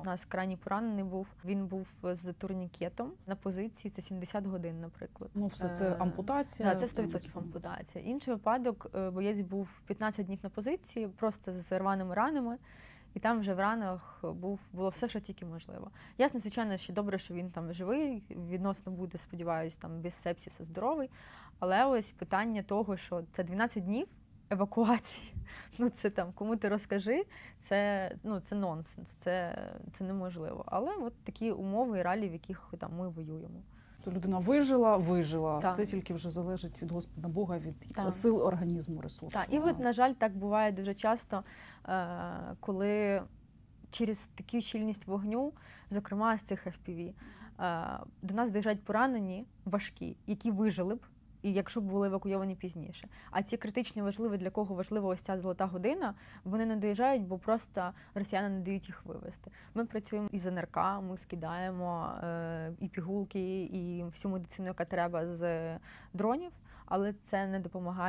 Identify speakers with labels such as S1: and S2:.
S1: У нас крайній поранений був. Він був з турнікетом на позиції. Це 70 годин, наприклад.
S2: Ну, все це
S1: Е,
S2: ампутація.
S1: Да, це 100% ампутація. Інший випадок, е, боєць був 15 днів на позиції, просто з рваними ранами, і там вже в ранах був було все, що тільки можливо. Ясно, звичайно, що добре, що він там живий, відносно буде, сподіваюсь, там без сепсиса здоровий. Але ось питання того, що це 12 днів евакуації. Ну це там кому ти розкажи, це ну це нонсенс, це, це неможливо. Але от такі умови і реалії, в яких там ми воюємо.
S2: То людина вижила, вижила.
S1: Так.
S2: Це тільки вже залежить від Господа Бога, від
S1: Так.
S2: сил організму, ресурсу.
S1: Так, і от, на жаль, так буває дуже часто, е, коли через таку щільність вогню, зокрема з цих FPV, е, до нас доїжджають поранені важкі, які вижили б. І якщо б були евакуйовані пізніше. А ці критичні важливі, для кого важлива ось ця золота година, вони не доїжджають, бо просто росіяни не дають їх вивезти. Ми працюємо із НРК, ми скидаємо е, і пігулки, і всю медицину, яка треба з дронів, але це не допомагає.